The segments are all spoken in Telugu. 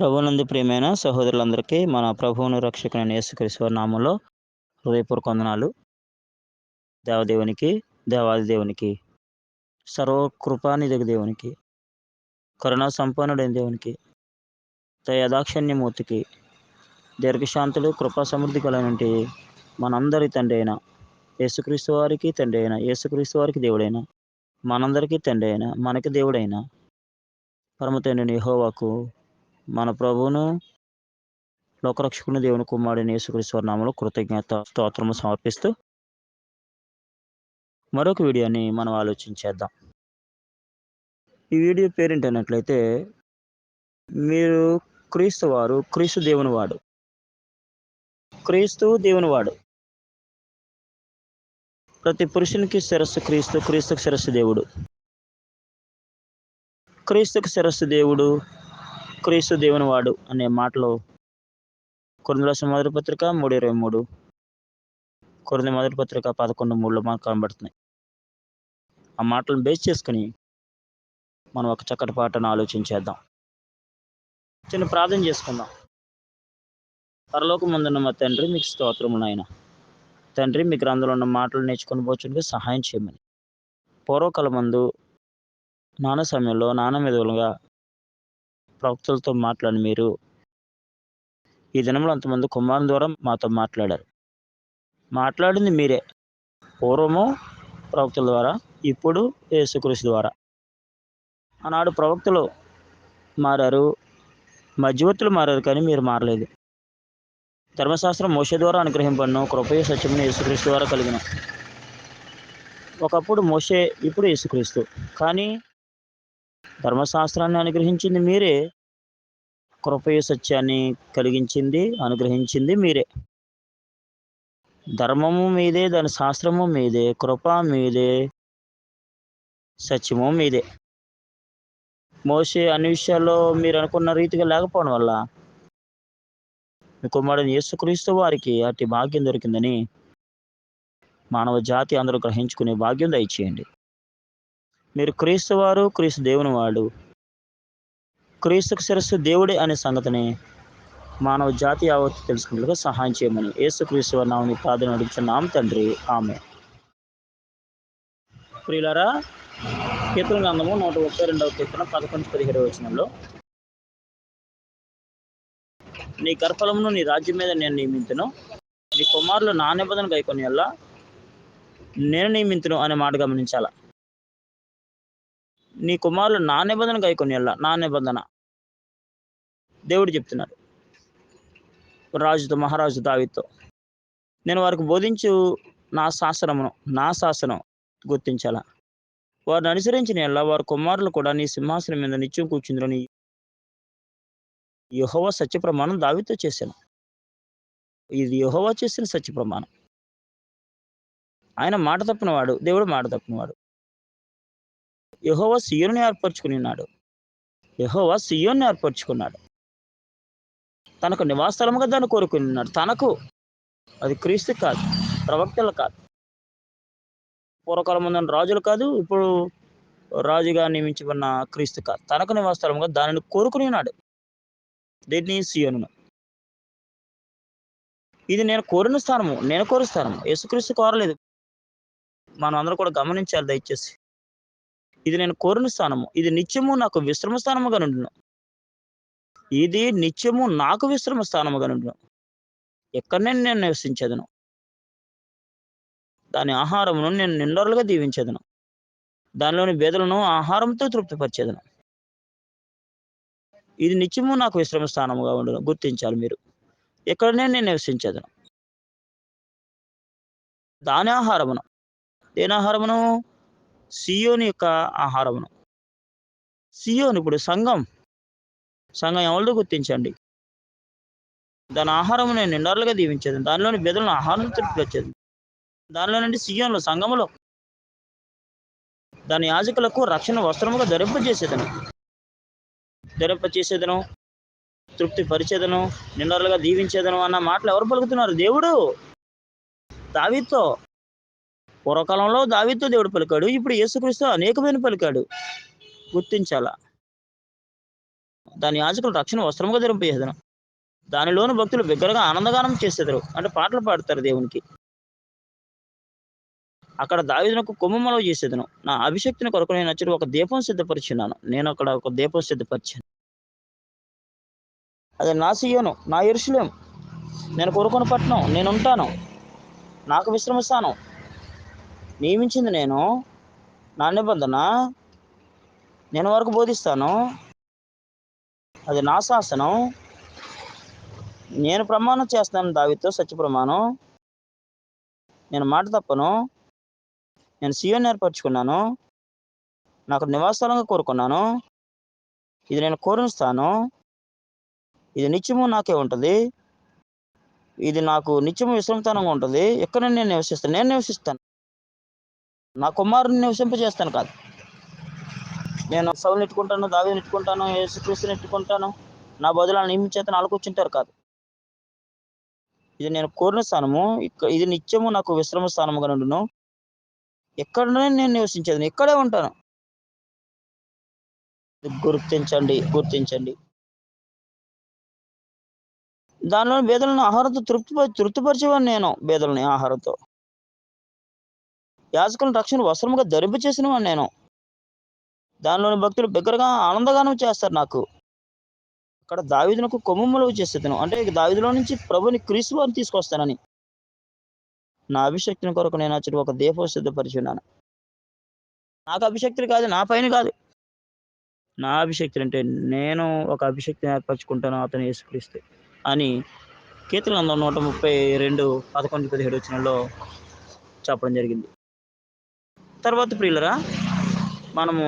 ప్రభునందు ప్రియమైన సహోదరులందరికీ మన ప్రభువును రక్షకుని యేసుక్రీస్తు నామంలో హృదయపూర్వక వందనాలు. దేవదేవునికి దేవాది దేవునికి సర్వకృపానిధి దేవునికి కరుణా సంపన్నుడైన దేవునికి దయదాక్షణ్యమూర్తికి దీర్ఘశాంతులు కృపా సమృద్ధి కలనంటి మనందరి తండ్రి అయిన యేసుక్రీస్తు వారికి తండ్రి అయిన యేసుక్రీస్తు వారికి దేవుడైన మనందరికీ తండ్రి అయిన మనకి దేవుడైన పరమ తండ్రిని మన ప్రభువును లోకరక్షకుని దేవుని కుమారుడిని యేసుక్రీస్తు కృతజ్ఞత స్తోత్రము సమర్పిస్తూ మరొక వీడియోని మనం ఆలోచించేద్దాం ఈ వీడియో పేరేంటన్నట్లయితే మీరు క్రీస్తు వారు క్రీస్తు దేవుని వాడు. క్రీస్తు దేవుని వాడు. ప్రతి పురుషునికి శిరస్సు క్రీస్తు క్రీస్తుకు శిరస్సు దేవుడు. క్రీస్తుకు శిరస్సు దేవుడు క్రీస్తు దేవుని వాడు అనే మాటలు కొరింది మొదటి పత్రిక మూడు ఇరవై మూడు. కొరింది మొదటి పత్రిక పదకొండు మూడులో మనకు కనబడుతున్నాయి. ఆ మాటలను బేస్ చేసుకుని మనం ఒక చక్కటి పాటను ఆలోచించేద్దాం చిన్న ప్రార్థన చేసుకుందాం. పరలోక ముందున్న మా తండ్రి మీకు స్తోత్రము నాయన. తండ్రి మీ గ్రంథంలో ఉన్న మాటలు నేర్చుకొని పోచుంటే సహాయం చేయమని. పూర్వకాల మందు నాన్న సమయంలో నాన్న మీదులుగా ప్రవక్తలతో మాట్లాడిన మీరు ఈ దినంలో అంతమంది కుమారుని ద్వారా మాతో మాట్లాడారు. మాట్లాడింది మీరే. పూర్వము ప్రవక్తల ద్వారా ఇప్పుడు యేసుకృషి ద్వారా. ఆనాడు ప్రవక్తలు మారారు మధ్యవర్తులు మారారు కానీ మీరు మారలేదు. ధర్మశాస్త్రం మోస ద్వారా అనుగ్రహింపడను కృపయ సత్యమును యేసుక్రీస్తు ద్వారా కలిగిన. ఒకప్పుడు మోసే ఇప్పుడు యేసుక్రీస్తు. కానీ ధర్మశాస్త్రాన్ని అనుగ్రహించింది మీరే. కృపయ సత్యాన్ని కలిగించింది అనుగ్రహించింది మీరే. ధర్మము మీదే దాని శాస్త్రము మీదే కృప మీదే సత్యము మీదే. మోసే అన్ని విషయాల్లో మీరు అనుకున్న రీతిగా లేకపోవడం వల్ల మీ కుమారుడు యేసుక్రీస్తు వారికి అట్టి భాగ్యం దొరికిందని మానవ జాతి అందరూ గ్రహించుకునే భాగ్యం దయచేయండి. మీరు క్రీస్తు వారు క్రీస్తు దేవుని వాడు. క్రీస్తుకు శిరస్సు దేవుడే అనే సంగతిని మానవ జాతి యావత్తు తెలుసుకున్నట్లుగా సహాయం చేయమని యేసుక్రీస్తు వారి నామని ప్రార్థన నడుపుచున్నాం తండ్రి. ఆమె ప్రియులరా కీర్తన గ్రంథము నూట ముప్పై రెండవ కీర్తన పదకొండు పదిహేడవ వచనంలో నీ గర్భలమును నీ రాజ్యం మీద నేను నియమించను నీ కుమారులు నా నిబంధన గైకొని నేను నియమించను అనే మాట గమనించాలా? నీ కుమారులు నా నిబంధన గైకొని వల్ల నా నిబంధన. దేవుడు చెప్తున్నాడు. రాజుతో మహారాజు దావితో నేను వారికి బోధించు నా శాసనమును నా శాసనం గుర్తించాలా? వారిని అనుసరించిన ఎల్లా వారి కుమారులు కూడా నీ సింహాసనం మీద నిత్యం కూర్చుందని యహోవ సత్య ప్రమాణం దావితో చేశాను. ఇది యహోవ చేసిన సత్య ప్రమాణం ఆయన మాట తప్పినవాడు దేవుడు మాట తప్పినవాడు. యహోవ సియోని ఏర్పరచుకుని ఉన్నాడు. యహోవ సియోని ఏర్పరచుకున్నాడు. తనకు నివాసస్థలముగా దాన్ని కోరుకుని ఉన్నాడు. తనకు అది క్రీస్తు కాదు ప్రవక్తలు కాదు. పూర్వకాలం ముందు రాజులు కాదు ఇప్పుడు రాజుగా నియమించబడిన క్రీస్తు కాదు. తనకు నివాసస్థలముగా దానిని కోరుకుని ఉన్నాడు. దీన్ని సియోను ఇది నేను కోరిన స్థానము నేను కోరిన స్థానము. యేసుక్రీస్తు కోరలేదు. మనం అందరూ కూడా గమనించాలి దయచేసి. ఇది నేను కోరిన స్థానము. ఇది నిత్యము నాకు విశ్రమ స్థానముగా నుండును. ఇది నిత్యము నాకు విశ్రమ స్థానముగా నుండును. ఎక్కడనే నేను నివసించదును? దాని ఆహారమును నేను నిండరులుగా దీవించేదను. దానిలోని బేదలను ఆహారంతో తృప్తిపరిచేదను. ఇది నిత్యము నాకు విశ్రమ స్థానముగా ఉండను. గుర్తించాలి మీరు. ఎక్కడనే నేను నివసించదును? దాని ఆహారమును. దేని ఆహారమును? సియోని యొక్క ఆహారమును. సియోని ఇప్పుడు సంఘం. సంఘం ఎవరిదో గుర్తించండి. దాని ఆహారం నేను నిండాలుగా దీవించేది. దానిలోని బెదలను ఆహారం తృప్తి వచ్చేది. దానిలో నుండి సియోన్లో సంఘములో దాని యాజకులకు రక్షణ వస్త్రముగా ధరింపజేసేదను ధరింపచేసేదను తృప్తి పరిచేదను నిండాలుగా దీవించేదను అన్న మాటలు ఎవరు పలుకుతున్నారు? దేవుడు. దావితో పూర్వకాలంలో దావితో దేవుడు పలికాడు ఇప్పుడు యేసుక్రీస్తు అనేకమైన పలికాడు. గుర్తించాలా? దాని యాజకులు రక్షణ వస్త్రముగా ధరింపజేదను దానిలోని భక్తులు బిగ్గరగా ఆనందగానం చేసేదరు అంటే పాటలు పాడతారు దేవునికి. అక్కడ దావిదనకు కొమ్మమలవ చేసేదను నా అభిషక్తిని కొరకు నేను వచ్చి ఒక దీపం సిద్ధపరిచున్నాను నేను అక్కడ ఒక దీపం సిద్ధపరిచాను. అది నా సీయోను నా ఇరుషులేం నేను కొరుకొని పట్టణం నేను ఉంటాను. నాకు విశ్రమిస్తాను. నియమించింది నేను. నా నిబంధన నేను వరకు బోధిస్తాను. అది నా శాసనం. నేను ప్రమాణం చేస్తాను దావితో సత్య ప్రమాణం. నేను మాట తప్పను. నేను సీఎం ఏర్పరచుకున్నాను. నాకు నివాసాలంగా కోరుకున్నాను. ఇది నేను కోరుస్తాను. ఇది నిత్యము నాకే ఉంటుంది. ఇది నాకు నిత్యము విశ్రమతనంగా ఉంటుంది. ఎక్కడ నేను నివసిస్తాను నేను నివసిస్తాను. నా కుమారుని నివసింపజేస్తాను కాదు. నేను సౌలు నెట్టుకుంటాను దావి నెట్టుకుంటాను యేసుక్రీస్తు నెట్టుకుంటాను. నా బదులు నియమించేత నాలుగు కూర్చుంటారు కాదు. ఇది నేను కోరిన స్థానము ఇది నిత్యము నాకు విశ్రమ స్థానముగా నుండును. ఎక్కడనే నేను నివసించేది ఇక్కడే ఉంటాను. గుర్తించండి గుర్తించండి. దానిలో బేదలను ఆహారంతో తృప్తి తృప్తిపరిచేవాడిని నేను బేదలని ఆహారంతో. యాజకులను రక్షణ వస్త్రముగా ధరింప చేసిన నేను. దానిలోని భక్తులు బిగ్గరగా ఆనందగానం చేస్తారు నాకు. అక్కడ దావిదునకు కొమ్ముమలు చేసేదను. అంటే ఇక దావిదులో నుంచి ప్రభుని క్రీస్తు వారిని తీసుకొస్తానని. నా అభిషక్తిని కొరకు నేను అచ్చటి ఒక దీపం సిద్ధపరిచున్నాను నాకు అభిషక్తులు కాదు నా పైన కాదు. నా అభిషక్తులు అంటే నేను ఒక అభిషక్తిని ఏర్పరచుకుంటాను అతను యేసుక్రీస్తు అని కీర్తన నూట ముప్పై రెండు పదకొండు పదిహేడు వచ్చినలో చెప్పడం జరిగింది. తర్వాత ప్రియులరా మనము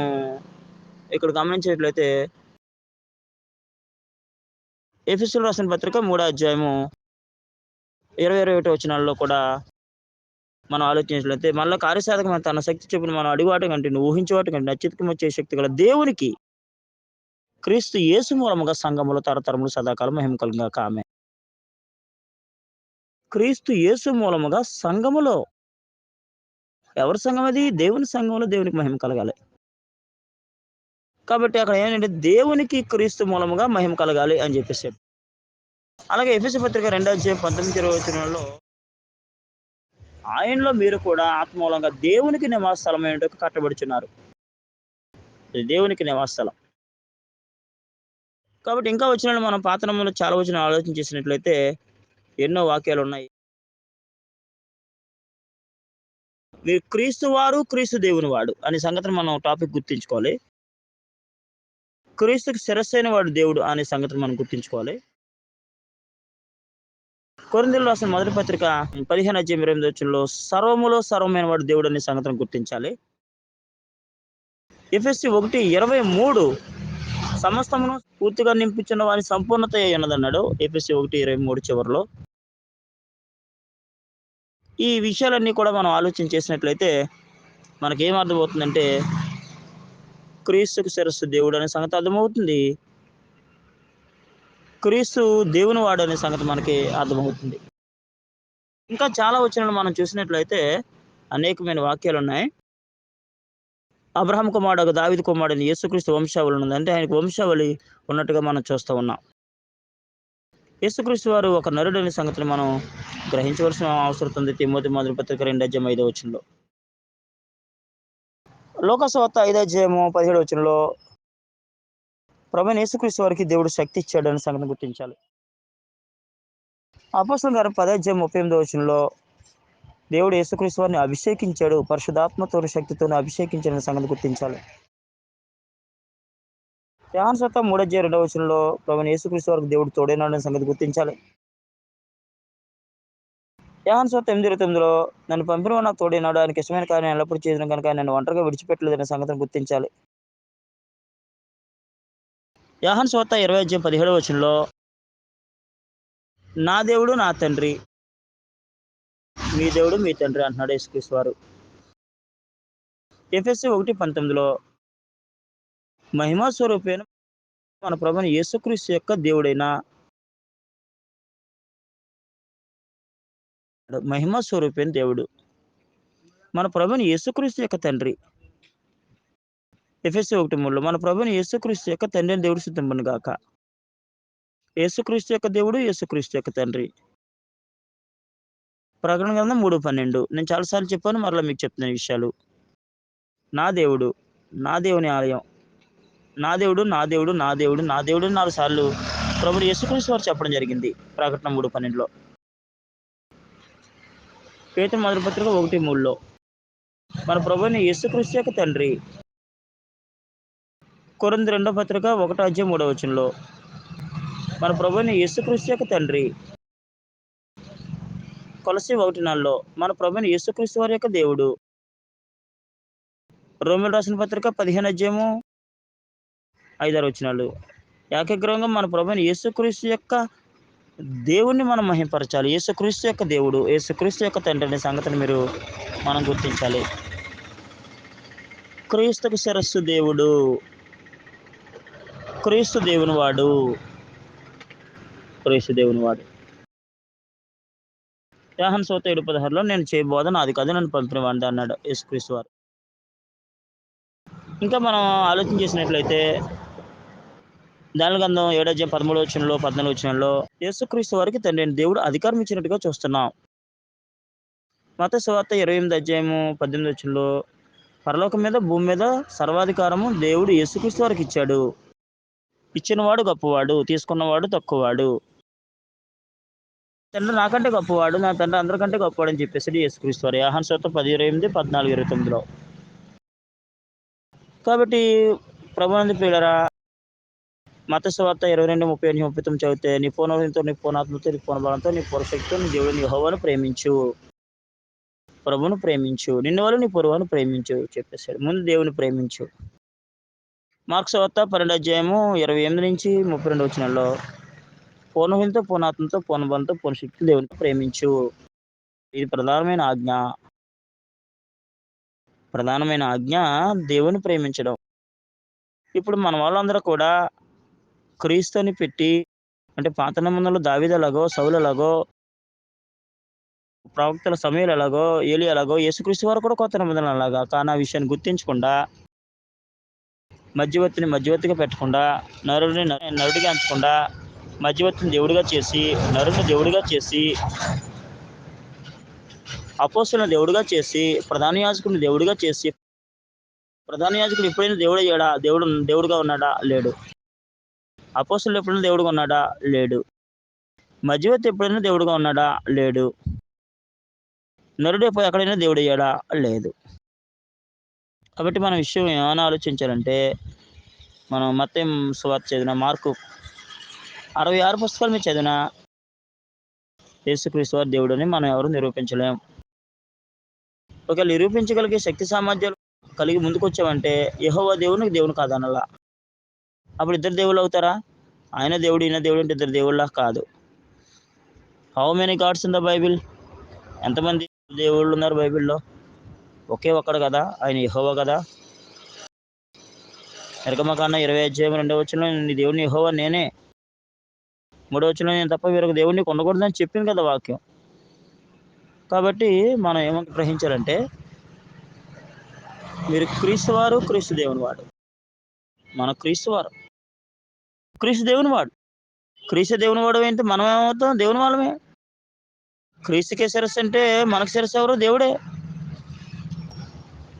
ఇక్కడ గమనించినట్లయితే ఎఫిసులు రాసిన పత్రిక మూడో అధ్యాయము ఇరవై ఇరవై ఒకటి వచ్చినాల్లో కూడా మనం ఆలోచించినట్లయితే మళ్ళీ కార్యసాధకమైన తన శక్తి చెప్పిన మనం అడిగాట కంటే నువ్వు ఊహించేవాటి కంటే నచ్చితకం వచ్చే శక్తి గల దేవునికి క్రీస్తు యేసు మూలముగా సంఘములు తరతరములు సదాకాలం మహిమ కామె క్రీస్తు యేసు మూలముగా సంఘములో ఎవరి సంఘం అది? దేవుని సంఘంలో దేవునికి మహిమ కలగాలి. కాబట్టి అక్కడ ఏంటంటే దేవునికి క్రీస్తు మూలముగా మహిమ కలగాలి అని చెప్పేసి అలాగే ఎఫ్ఎస్ పత్రిక రెండో అధ్యాయం పంతొమ్మిది ఇరవై వచనంలో ఆయనలో మీరు కూడా ఆత్మూలంగా దేవునికి నివాస స్థలం ఏంటో కట్టబడుచున్నారు దేవునికి నివాస స్థలం కాబట్టి ఇంకా వచ్చిన మనం పాతనంలో చాలా వచ్చిన ఆలోచన చేసినట్లయితే ఎన్నో వాక్యాలు ఉన్నాయి. మీరు క్రీస్తు వారు క్రీస్తు దేవుని వాడు అనే సంగతిని మనం టాపిక్ గుర్తించుకోవాలి. క్రీస్తుకి శిరస్సైన వాడు దేవుడు అనే సంగతిని మనం గుర్తించుకోవాలి. కొరిందలు రాసిన మొదటి పత్రిక పదిహేను అధ్యాయం ఇరవై ఎనిమిది సర్వములో సర్వమైన వాడు దేవుడు అనే సంగతిని గుర్తించాలి. ఎఫ్ఎస్సి ఒకటి ఇరవై మూడు సమస్తమును పూర్తిగా నింపించిన వారి సంపూర్ణత ఉన్నదన్నాడు ఎఫ్ఎస్సి ఒకటి ఇరవై మూడు చివరిలో ఈ విషయాలన్నీ కూడా మనం ఆలోచన చేసినట్లయితే మనకేం అర్థమవుతుందంటే క్రీస్తుకు శిరస్సు దేవుడు అనే సంగతి అర్థమవుతుంది. క్రీస్తు దేవుని వాడు అనే సంగతి మనకి అర్థమవుతుంది. ఇంకా చాలా వచనాలు మనం చూసినట్లయితే అనేకమైన వాక్యాలు ఉన్నాయి. అబ్రహం కుమారుడు దావిద్ కుమారుడు యేసుక్రీస్తు వంశావళి ఉంది అంటే ఆయనకు వంశావళి ఉన్నట్టుగా మనం చూస్తూ ఉన్నాం. యేసుక్రీస్తు వారు ఒక నరుడు అనే సంగతిని మనం గ్రహించవలసిన అవసరం ఉంది. తిమ్మోతి మొదటి పత్రిక రెండు అధ్యాయం ఐదో వచనంలో. లోకసవత్త ఐదో అధ్యాయము పదిహేడు వచనంలో ప్రభు యేసుక్రీస్తు వారికి దేవుడు శక్తి ఇచ్చాడు అనే సంగతిని గుర్తించాలి. అపోసం గారు పదాధ్యాయం ముప్పై ఎనిమిదో వచనంలో దేవుడు యేసుక్రీస్తు వారిని అభిషేకించాడు పరిశుధాత్మతో శక్తితో అభిషేకించాడనే సంగతి గుర్తించాలి. యోహాను సత్త మూడధ్యాయ రెండవ వచనంలో ప్రభు యేసుక్రీస్తు వరకు దేవుడు తోడైనాడనే సంగతి గుర్తించాలి. యోహాన్ సత్త ఎనిమిది ఇరవై తొమ్మిదిలో నన్ను పంపిన నా తోడైనాడు ఆయనకి ఇష్టమైన కార్యం ఎల్లప్పుడూ చేసిన కనుక నన్ను ఒంటరిగా విడిచిపెట్టలేదనే సంగతిని గుర్తించాలి. యోహాన్ సోత ఇరవై అధ్యాయం పదిహేడవ వచనంలో నా దేవుడు నా తండ్రి మీ దేవుడు మీ తండ్రి అంటున్నాడు యేసుక్రీస్తు వారు. ఎఫ్ఎస్సి ఒకటి పంతొమ్మిదిలో మహిమాస్వరూపైన మన ప్రభుని యేసుక్రీస్తు యొక్క దేవుడైన మహిమాస్వరూపైన దేవుడు. మన ప్రభుని యేసుక్రీస్తు యొక్క తండ్రి. ఎఫ్ఎస్సి ఒకటి మూడులో మన ప్రభుని యేసుక్రీస్తు యొక్క తండ్రి అని దేవుడు సిద్ధంపను గాక. యేసుక్రీస్తు యొక్క దేవుడు యేసుక్రీస్తు యొక్క తండ్రి. ప్రకటన గ్రంథం మూడు పన్నెండు. నేను చాలాసార్లు చెప్పాను మరలా మీకు చెప్తున్న విషయాలు. నా దేవుడు నా దేవుని ఆలయం నా దేవుడు నా దేవుడు నా దేవుడు నా దేవుడు నాలుగు సార్లు ప్రభుడు యేసుక్రీస్తు వారు చెప్పడం జరిగింది ప్రకటన మూడు పన్నెండులో. పేతురు మొదటి పత్రిక ఒకటి మూడులో మన ప్రభుని యేసుక్రీస్తు యొక్క తండ్రి కొరంది రెండో పత్రిక ఒకటో అధ్యాయం మూడో వచనంలో మన ప్రభుని యేసుక్రీస్తు యొక్క తండ్రి కొలసి ఒకటి నాలుగులో మన ప్రభుని యేసుక్రీస్తు వారి యొక్క దేవుడు. రోమిల్ రాసిన పత్రిక పదిహేను అధ్యాయము ఐదారు వచనాలు ఏకగ్రహంగా మన ప్రభుని యేసుక్రీస్తు యొక్క దేవుణ్ణి మనం మహింపరచాలి. యేసుక్రీస్తు యొక్క దేవుడు యేసుక్రీస్తు యొక్క తండ్రి అనే సంగతిని మీరు మనం గుర్తించాలి. క్రీస్తుకు శిరస్సు దేవుడు. క్రీస్తు దేవుని వాడు. క్రీస్తు దేవుని వాడు. యాహన్ సోత ఏడు పదహారులో నేను చేయబోద నాది కాదు నన్ను పంపిన వాడిది అన్నాడు యేసుక్రీస్తు వారు. ఇంకా మనం ఆలోచన చేసినట్లయితే దాని గంధం ఏడాజ్యం పదమూడు వచ్చినలో పద్నాలుగు వచ్చినలో యేసుక్రీస్తు వారికి తండ్రి దేవుడు అధికారం ఇచ్చినట్టుగా చూస్తున్నాం. మత సువార్త ఇరవై ఎనిమిది అధ్యాయము పద్దెనిమిది వచ్చినలో పరలోకం మీద భూమి మీద సర్వాధికారము దేవుడు యేసుక్రీస్తు వారికి ఇచ్చాడు. ఇచ్చినవాడు గొప్పవాడు తీసుకున్నవాడు తక్కువవాడు. తండ్రి నాకంటే గొప్పవాడు నా తండ్రి అందరికంటే గొప్పవాడు అని చెప్పేసి యేసుక్రీస్తు వారు. యాహన్ శాతం పది ఇరవై ఎనిమిది పద్నాలుగు ఇరవై తొమ్మిదిలో. కాబట్టి ప్రభునంది పిల్లరా మత స్వార్త ఇరవై రెండు ముప్పై ఎనిమిది ముప్పై తొమ్మిది చదివితే నీ పూర్ణతో నీ పూర్ణాత్మతో నీ పూర్ణబలంతో నీ పూర్వశక్తితో నీ దేవుడు నీ హోవాను ప్రేమించు. ప్రభును ప్రేమించు. నిన్ను వాళ్ళు నీ పొరువును ప్రేమించు చెప్పేశాడు. ముందు దేవుని ప్రేమించు. మార్క్స్ వార్త పన్నెండు అధ్యాయము ఇరవై ఎనిమిది నుంచి ముప్పై రెండు వచ్చినలో పూర్ణహీనతో పూర్ణాత్మతో పూర్ణబలంతో పూర్ణశక్తి దేవుని ప్రేమించు. ఇది ప్రధానమైన ఆజ్ఞ. ప్రధానమైన ఆజ్ఞ దేవుని ప్రేమించడం. ఇప్పుడు మన వాళ్ళందరూ కూడా క్రీస్తుని పెట్టి అంటే పాత నిబంధనలు దావిదలాగో సౌలలాగో ప్రవక్తల సమయాలు ఎలాగో ఏలి ఎలాగో యేసుక్రీస్తు వారు కూడా కొత్త నిబంధనలు అలాగా కానీ ఆ విషయాన్ని గుర్తించకుండా మధ్యవర్తిని మధ్యవర్తిగా పెట్టకుండా నరుడిని నరుడిగా అంచకుండా మధ్యవర్తిని దేవుడిగా చేసి నరుడిని దేవుడిగా చేసి అపోస్తులను దేవుడిగా చేసి ప్రధాన యాజకుడిని దేవుడిగా చేసి ప్రధాన యాజకుడు ఎప్పుడైనా దేవుడు అయ్యాడా దేవుడు దేవుడుగా ఉన్నాడా? లేడు. అపోస్తులు ఎప్పుడైనా దేవుడుగా ఉన్నాడా? లేడు. మధ్యవర్తి ఎప్పుడైనా దేవుడుగా ఉన్నాడా? లేడు. నరుడు ఎప్పుడు ఎక్కడైనా దేవుడు అయ్యాడా లేదు. కాబట్టి మన విషయం ఏమైనా ఆలోచించాలంటే మనం మత్తం సువార్త చదివిన మార్కు అరవై ఆరు పుస్తకాలు మీరు చదివిన యేసుక్రీస్తు వారి దేవుడని మనం ఎవరు నిరూపించలేం. ఒకవేళ నిరూపించగలిగే శక్తి సామర్థ్యాలు కలిగి ముందుకు వచ్చామంటే యహోవా దేవునికి దేవుని కాదనలా? అప్పుడు ఇద్దరు దేవుళ్ళు అవుతారా? ఆయన దేవుడు ఈయన దేవుడు అంటే ఇద్దరు దేవుళ్ళ కాదు. How many gods in the Bible ఎంతమంది దేవుళ్ళు ఉన్నారు బైబిల్లో? ఒకే ఒక్కడు కదా? ఆయన యహోవ కదా? ఎరకమకన్న ఇరవై అధ్యాయం రెండవ వచ్చిన నీ దేవుని యహోవ నేనే. మూడవ వచ్చిన నేను తప్ప వేరొక దేవుడిని కొనకూడదని చెప్పింది కదా వాక్యం. కాబట్టి మనం ఏమని గ్రహించాలంటే మీరు క్రీస్తు వారు క్రీస్తు దేవుని వాడు. మన క్రీస్తు వారు క్రీస్తు దేవుని వాడు. క్రీస్తు దేవుని వాడు ఏంటి? మనం ఏమవుతాం? దేవుని వాళ్ళమే. క్రీస్తుకే శిరస్సు అంటే మనకు శిరస్సు ఎవరు? దేవుడే.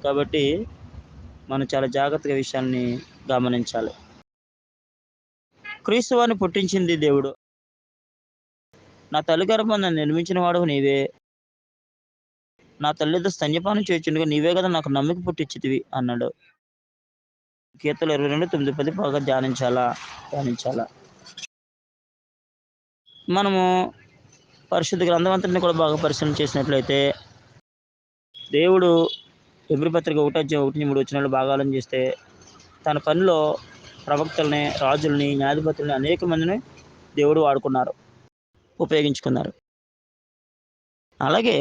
కాబట్టి మనం చాలా జాగ్రత్తగా విషయాన్ని గమనించాలి. క్రీస్తు వారిని పుట్టించింది దేవుడు. నా తల్లి గర్భం నన్ను నిర్మించిన వాడు నీవే. నా తల్లితో స్తన్యపానం చేయుచుండగా నీవే కదా నాకు నమ్మిక పుట్టించితివి అన్నాడు. కీర్తలు ఇరవై రెండు తొమ్మిది పది బాగా ధ్యానించాలా? ధ్యానించాలా? మనము పరిశుద్ధ గ్రంథమంతటిని కూడా బాగా పరిశీలన చేసినట్లయితే దేవుడు ఎబ్రిపత్రిక ఒకటి ఒకటి మూడు వచ్చిన బాగా చేస్తే తన పనిలో ప్రవక్తల్ని రాజుల్ని న్యాయాధిపతుల్ని అనేక మందిని దేవుడు వాడుకున్నారు ఉపయోగించుకున్నారు. అలాగే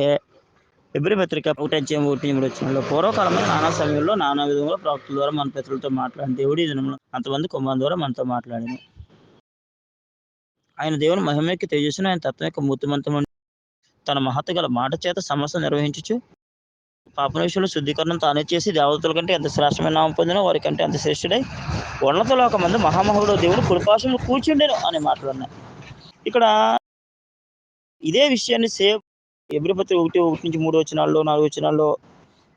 ఎబ్రి పత్రిక ఒకటి అధ్యాయం ఒకటి మూడు వచ్చిన పూర్వకాలంలో నానా సమయంలో నానా విధంగా ప్రవక్తుల ద్వారా మన పితరులతో మాట్లాడిన దేవుడి ఈ దినంలో అంతమంది కుమార్ ద్వారా మనతో మాట్లాడింది ఆయన దేవుని మహిమకి తేజస్సును ఆయన తత్వం యొక్క మూర్తిమంతము తన మహత్వ గల మాట చేత సమస్య నిర్వహించచ్చు పాప విషయంలో శుద్ధీకరణ తానే చేసి దేవతల కంటే ఎంత శ్రేష్టమైన నామం పొందినో వారి కంటే అంత శ్రేష్ఠుడై ఉన్నతలో ఒక మంది మహామహుడు దేవుడు కుడిపాశంలో కూర్చుండేను అనే మాటలు ఉన్నాయి ఇక్కడ ఇదే విషయాన్ని సేవ్ ఎబ్రిపతి ఒకటి ఒకటి నుంచి మూడు వచనాల్లో నాలుగు వచనాల్లో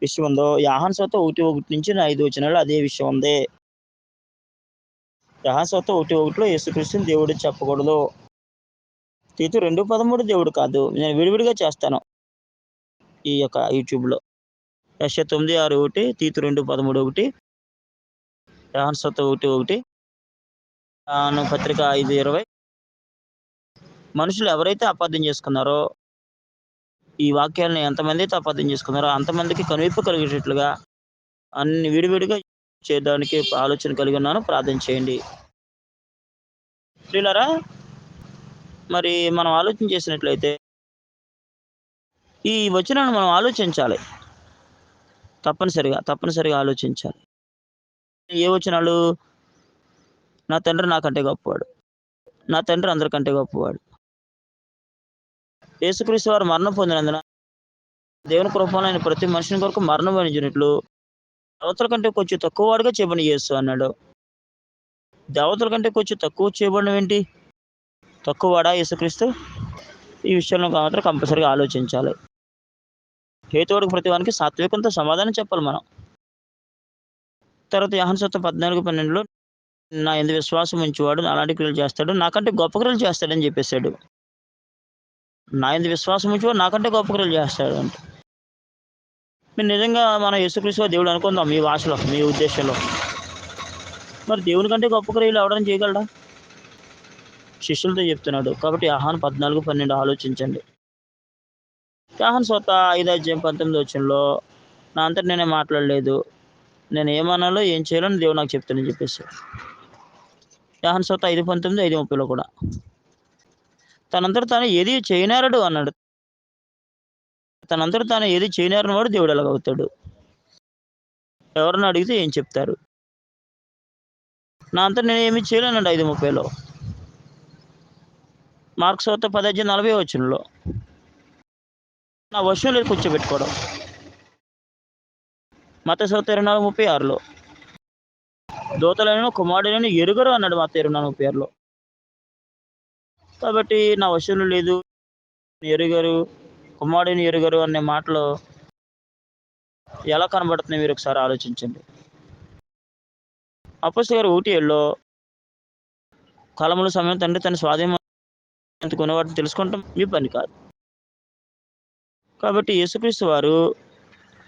విషయం ఉందో యాహన్ సొత్త ఒకటి ఒకటి నుంచి ఐదు వచనాల్లో అదే విషయం ఉంది. యాహన్ సొత్త ఒకటి ఒకటిలో యేసుక్రీస్తుని దేవుడు చెప్పకూడదు. తీతు రెండు పదమూడు దేవుడు కాదు నేను విడివిడిగా చేస్తాను ఈ యొక్క యూట్యూబ్లో. యశ తొమ్మిది ఆరు ఒకటి తీతు రెండు పదమూడు ఒకటి యాహన్ సొత్త ఒకటి ఒకటి పత్రిక ఐదు ఇరవై. మనుషులు ఎవరైతే అపార్థం చేసుకున్నారో ఈ వాక్యాలను ఎంతమంది అయితే అపార్థం చేసుకున్నారో అంతమందికి కనువిప్పు కలిగేటట్లుగా అన్ని విడివిడిగా చేయడానికి ఆలోచన కలిగి ఉన్నాను. ప్రార్థన చేయండి. ప్రియులరా మరి మనం ఆలోచన చేసినట్లయితే ఈ వచనాన్ని మనం ఆలోచించాలి. తప్పనిసరిగా తప్పనిసరిగా ఆలోచించాలి. ఏ వచనాలు? నా తండ్రి నాకంటే గొప్పవాడు. నా తండ్రి అందరికంటే గొప్పవాడు. యేసుక్రీస్తు వారు మరణం పొందినందున దేవుని కృపలో ప్రతి మనిషిని కొరకు మరణం పొందినట్లు దేవతల కంటే కొంచెం తక్కువ వాడుగా చేయబడి యేసు అన్నాడు. దేవతల కంటే కొంచెం తక్కువ చేయబడిన ఏంటి? తక్కువ వాడా యేసుక్రీస్తు? ఈ విషయంలో మాత్రం కంపల్సరీగా ఆలోచించాలి. హేతువుడికి ప్రతి వానికి సాత్వికంతో సమాధానం చెప్పాలి మనం. తర్వాత యహన్ సత్తం పద్నాలుగు పన్నెండులో నా ఎందు విశ్వాసం ఉంచేవాడు అలాంటి క్రియలు చేస్తాడు నాకంటే గొప్ప క్రియలు చేస్తాడని చెప్పేశాడు. నా ఎందు విశ్వాసం ఉంచి నాకంటే గొప్ప క్రియలు చేస్తాడు అంటే. మీరు నిజంగా మన యేసుక్రీస్తు దేవుడు అనుకుందాం మీ భాషలో మీ ఉద్దేశంలో. మరి దేవుని కంటే గొప్ప క్రియలు ఎవడని చేయగలడా? శిష్యులతో చెప్తున్నాడు. కాబట్టి ఆహాన్ పద్నాలుగు పన్నెండు ఆలోచించండి. ఆహాన్ స్వత ఐదు అధ్యాయం పంతొమ్మిది వచ్చంలో నా అంతటి నేనే మాట్లాడలేదు. నేను ఏమన్నాలో ఏం చేయాలని దేవుడు నాకు చెప్తానని చెప్పేసి. యాహన్ సొత్త ఐదు పంతొమ్మిది ఐదు ముప్పైలో కూడా. తనంతట తాను ఏది చేయనారడు అన్నాడు. తనంతట తాను ఏది చేయనారని వాడు దేవుడు ఎలాగవుతాడు ఎవరిని అడిగితే ఏం చెప్తారు? నా అంతా నేను ఏమి చేయలేనండి ఐదు ముప్పైలో. మార్క్స్ వద్ద పదహైదు నలభై వచ్చినలో నా వర్షం లేదు కూర్చోబెట్టుకోవడం. మత సౌత ఇరవై నాలుగు ముప్పై ఆరులో. దోతలైన కుమారుడైన ఎరుగరు అన్నాడు మత ఇరవై నాలుగు ముప్పై ఆరులో. కాబట్టి నా వశంలో లేదు. ఎరుగరు. కుమారుడిని ఎరుగరు అనే మాటలు ఎలా కనబడుతున్నాయి మీరు ఒకసారి ఆలోచించండి. అప్పస్ గారు ఊటీల్లో ఏళ్ళలో కాలముల సమయం తండ్రి తన స్వాధీనం కొనేవాటిని తెలుసుకుంటాం. మీ పని కాదు. కాబట్టి యేసుక్రీస్తు వారు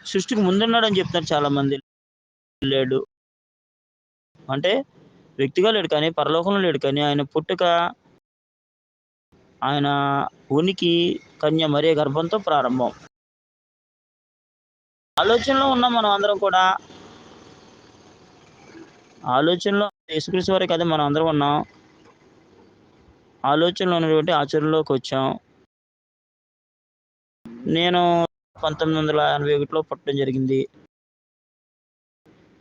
సృష్టికి ముందున్నాడని చెప్తున్నారు చాలామంది. లేడు. అంటే వ్యక్తిగా లేడు కానీ పరలోకంలో లేడు కానీ ఆయన పుట్టుక ఆయన ఉనికి కన్య మరే గర్భంతో ప్రారంభం. ఆలోచనలో ఉన్నాం మనం అందరం కూడా. ఆలోచనలో యేసుక్రీస్తు వారికి అదే మనం అందరం ఉన్నాం. ఆలోచనలో ఉన్నటువంటి ఆచరణలోకి వచ్చాం. నేను పంతొమ్మిది వందల ఎనభై ఒకటిలో పుట్టడం జరిగింది.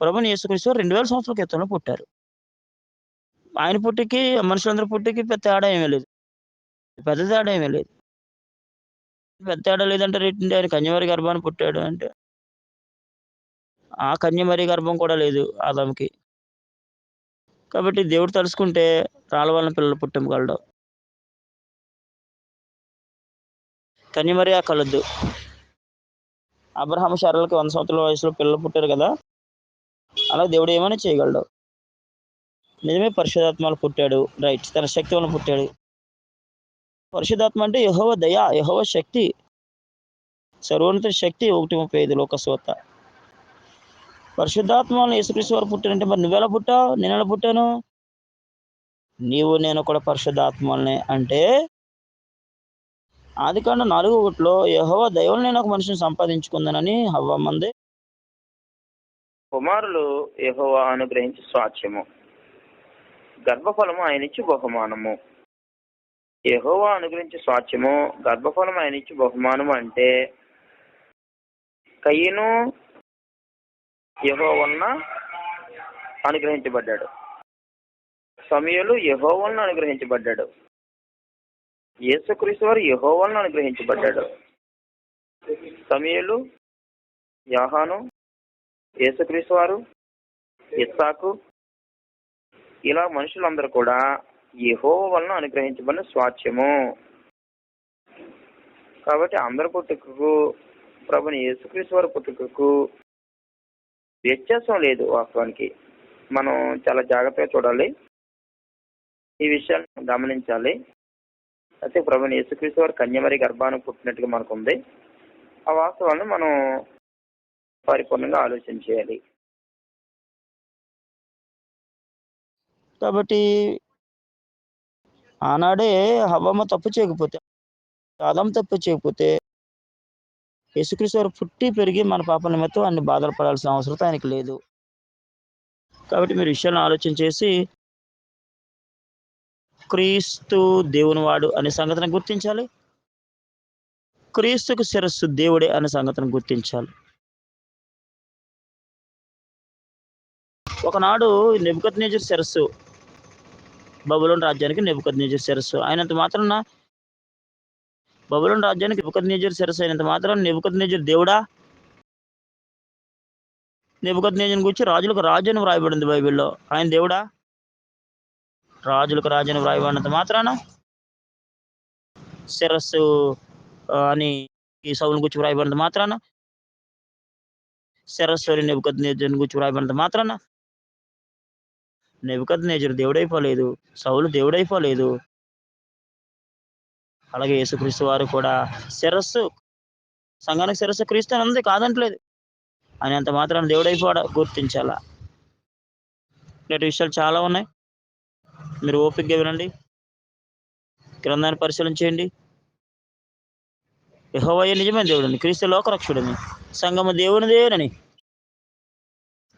ప్రభుని యేసుక్రీస్తు రెండు వేల సంవత్సరాల క్రితంలో పుట్టారు. ఆయన పుట్టికి మనుషులందరూ పుట్టికి పెద్ద తేడా ఏమీ లేదు. పెద్ద తేడా ఏమీ లేదు. పెద్ద తేడా లేదంటే రేటండి ఆయన కన్యమరి గర్భాన్ని పుట్టాడు అంటే. ఆ కన్యమరి గర్భం కూడా లేదు ఆదాముకి. కాబట్టి దేవుడు తలుసుకుంటే రాళ్ళ వలన పిల్లలు పుట్టింపగలడు కన్యమరి ఆ కలద్దు అబ్రహాం శారలకి వంద సంవత్సరాల వయసులో పిల్లలు పుట్టారు కదా. అలా దేవుడు ఏమైనా చేయగలడు. నిజమే పరిశుధాత్మలు పుట్టాడు. రైట్. తన శక్తి వలన పుట్టాడు. పరిశుధాత్మ అంటే యహోవ దయ యహోవ శక్తి. సర్వోన్నత శక్తి ఒకటి ముప్పై ఐదు లోకస్వత పరిశుద్ధాత్మ యేసుక్రీస్తు వారు పుట్టారంటే మరి నువ్వెలా పుట్టావు? నేను ఎలా పుట్టాను? నీవు నేను కూడా పరిశుద్ధాత్మలనే అంటే ఆది కాండ నాలుగు ఒకటిలో యహోవ దైవం నేను ఒక మనిషిని సంపాదించుకుందానని హవ్వమ్మంది కుమారులు యహోవ అనుగ్రహించి స్వాచ్యము గర్భఫలము ఆయనిచ్చి బహుమానము. యహోవా అనుగ్రహించి స్వాచ్యము గర్భఫలం ఆయనిచ్చి బహుమానము అంటే కయ్యను యెహోవన్న అనుగ్రహించబడ్డాడు. సమయలు యెహోవలను అనుగ్రహించబడ్డాడు. యేసుక్రీస్తు వారు యెహోవలను అనుగ్రహించబడ్డాడు. సమయలు యాహాను యేసుక్రీస్తు వారు ఇస్సాకు ఇలా మనుషులందరూ కూడా యెహోవ వలన అనుగ్రహించబడిన స్వాచ్యము కాబట్టి అందరి పుట్టుకకు ప్రభుని యేసుక్రీస్తు వారి పుట్టుకకు వ్యత్యాసం లేదు వాస్తవానికి. మనం చాలా జాగ్రత్తగా చూడాలి. ఈ విషయాన్ని గమనించాలి. అయితే ప్రభుని యేసుక్రీస్తు వారు కన్యమరి గర్భాన్ని పుట్టినట్టుగా మనకు ఉంది ఆ వాస్తవాన్ని మనం పరిపూర్ణంగా ఆలోచన చేయాలి. కాబట్టి ఆనాడే హవమ్మ తప్పు చేయకపోతే ఆదం తప్పు చేయకపోతే యేసుక్రీస్తు పుట్టి పెరిగి మన పాప నిమిత్తం అన్ని బాధలు పడాల్సిన అవసరం ఆయనకి లేదు. కాబట్టి మీరు విషయాలను ఆలోచన చేసి క్రీస్తు దేవుని వాడు అనే సంగతిని గుర్తించాలి. క్రీస్తుకు శిరస్సు దేవుడే అనే సంగతిని గుర్తించాలి. ఒకనాడు నెబుకత్ నేజర్ శిరస్సు బబులోన్ రాజ్యానికి నెబుకత్ శిరస్సు అయినంత మాత్రాన బబులోన్ రాజ్యానికి నెబుకత్ శిరస్సు అయినంత మాత్రం నెబుకత్ దేవుడా? నెబుకత్ నేజర్ గురించి రాజులకు రాజు అని వ్రాయబడింది బైబిల్లో. ఆయన దేవుడా? రాజులకు రాజు అని వ్రాయబడినంత మాత్రాన శిరస్సు అని ఈ సౌలు గురించి వ్రాయబడినంత మాత్రాన శిరస్సు నెబుకత్ నేజర్ గురించి వ్రాయబడినంత మాత్రాన నెబుకద్ నేజర్ దేవుడైపోలేదు సౌలు దేవుడైపోలేదు. అలాగే యేసుక్రీస్తు వారు కూడా శిరస్సు సంఘానికి శిరస్సు క్రీస్తు అని ఉంది కాదంటలేదు. అని అంత మాత్రం దేవుడైపోవడా గుర్తించాలా. ఇలాంటి విషయాలు చాలా ఉన్నాయి. మీరు ఓపికగా వినండి. గ్రంథాన్ని పరిశీలన చేయండి యెహోవాయే నిజమైన దేవుడని క్రీస్తు లోకరక్షుడని సంగము దేవునిదేనని.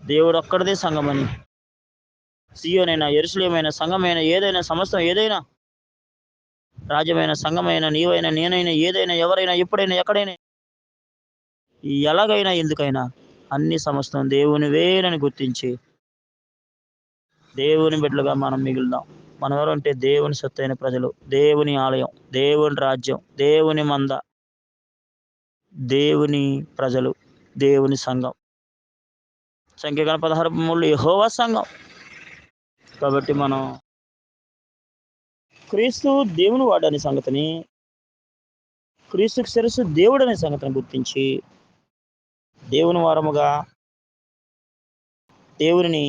దేవుడు ఒక్కడిదే సంగమని సియోనైనా ఎరుసలేమైనా సంఘమైన ఏదైనా సమస్తం ఏదైనా రాజ్యమైన సంఘమైన నీవైనా నేనైనా ఏదైనా ఎవరైనా ఎప్పుడైనా ఎక్కడైనా ఎలాగైనా ఎందుకైనా అన్ని సమస్తం దేవుని వేనని గుర్తించి దేవుని బిడ్డలుగా మనం మిగులుదాం. మనం ఎవరంటే దేవుని సొత్తైన ప్రజలు దేవుని ఆలయం దేవుని రాజ్యం దేవుని మంద దేవుని ప్రజలు దేవుని సంఘం. సంఖ్యగల పదహారు మూడు యహోవా సంఘం. కాబట్టి మనం క్రీస్తు దేవుని వాడనే సంగతిని క్రీస్తుకి శిరస్సు దేవుడు అనే సంగతిని గుర్తించి దేవుని వారముగా దేవుని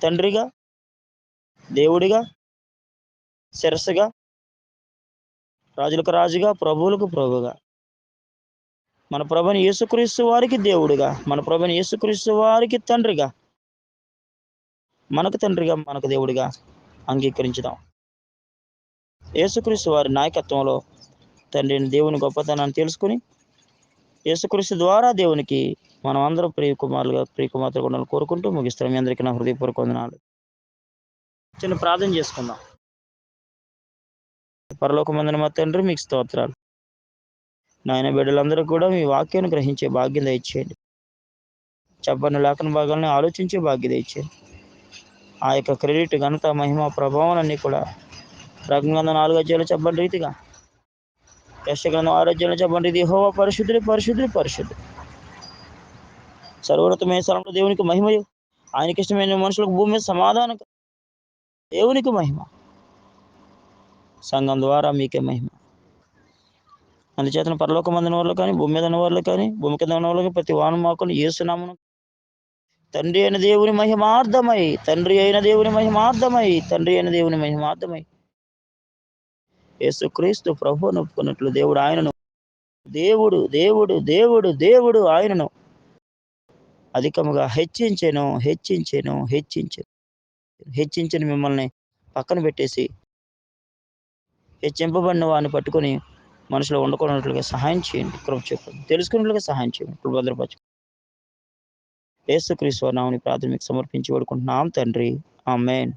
తండ్రిగా దేవుడిగా శిరస్సుగా రాజులకు రాజుగా ప్రభువులకు ప్రభుగా మన ప్రభుని యేసుక్రీస్తు వారికి దేవుడిగా మన ప్రభుని యేసుక్రీస్తు వారికి తండ్రిగా మనకు తండ్రిగా మనకు దేవుడిగా అంగీకరించుదాం. యేసుక్రీస్తు వారి నాయకత్వంలో తండ్రిని దేవుని గొప్పతనాన్ని తెలుసుకుని యేసుక్రీస్తు ద్వారా దేవునికి మనం అందరం ప్రియ కుమారులుగా ప్రియ కుమార్తెలు ఉండాలని కోరుకుంటూ ముగిస్తాం మీ అందరికీ నా హృదయపూర్వక వందనాలు. చిన్న ప్రార్థన చేసుకుందాం. పరలోకమందిన మా తండ్రి మీకు స్తోత్రాలు. నాయన బిడ్డలందరూ కూడా మీ వాక్యాన్ని గ్రహించే భాగ్యం దయచేయండి. చెప్పని లేఖన భాగాలను ఆలోచించే భాగ్యం దయచేయండి. ఆ యొక్క క్రెడిట్ ఘనత మహిమ ప్రభావాలన్నీ కూడా రకంగా నాలుగు అధ్యాయులు చెప్పని రీతిగా యశగ్రంథం ఆరోగ్యంలో చెప్పండి ఇది హోవ పరిశుద్ధుడి పరిశుద్ధుడి పరిశుద్ధుడు. సర్వోన్నతమైన స్థలంలో దేవునికి మహిమ ఆయనకి ఇష్టమైన మనుషులకు భూమి మీద సమాధానం దేవునికి మహిమ. సంఘం ద్వారా మీకే మహిమ. అందుచేతన పరలోకం మందిన వాళ్ళు కానీ భూమి మీద ఉన్న వాళ్ళు కానీ భూమి కింద ఉన్న వాళ్ళు ప్రతి వాన మాకులు ఏసునామను తండ్రి అయిన దేవుని మహిమార్థమై తండ్రి అయిన దేవుని మహిమార్థమై తండ్రి అయిన దేవుని మహిమార్థమై. యేసుక్రీస్తు ప్రభు ఒప్పుకున్నట్లు దేవుడు ఆయనను దేవుడు దేవుడు దేవుడు దేవుడు ఆయనను అధికముగా హెచ్చించెను హెచ్చించెను హెచ్చించెను హెచ్చించిన మిమ్మల్ని పక్కన పెట్టేసి హెచ్చింపబడిన వాడిని పట్టుకొని మనుషులు వండుకున్నట్లుగా సహాయం చేయండి. కృప చెప్పండి తెలుసుకున్నట్లుగా సహాయం చేయండి. ఇప్పుడు భద్రపరచు యేసుక్రీస్తు నామని ప్రాథమిక సమర్పించి వేడుకుంటున్నాం తండ్రి. ఆమెన్.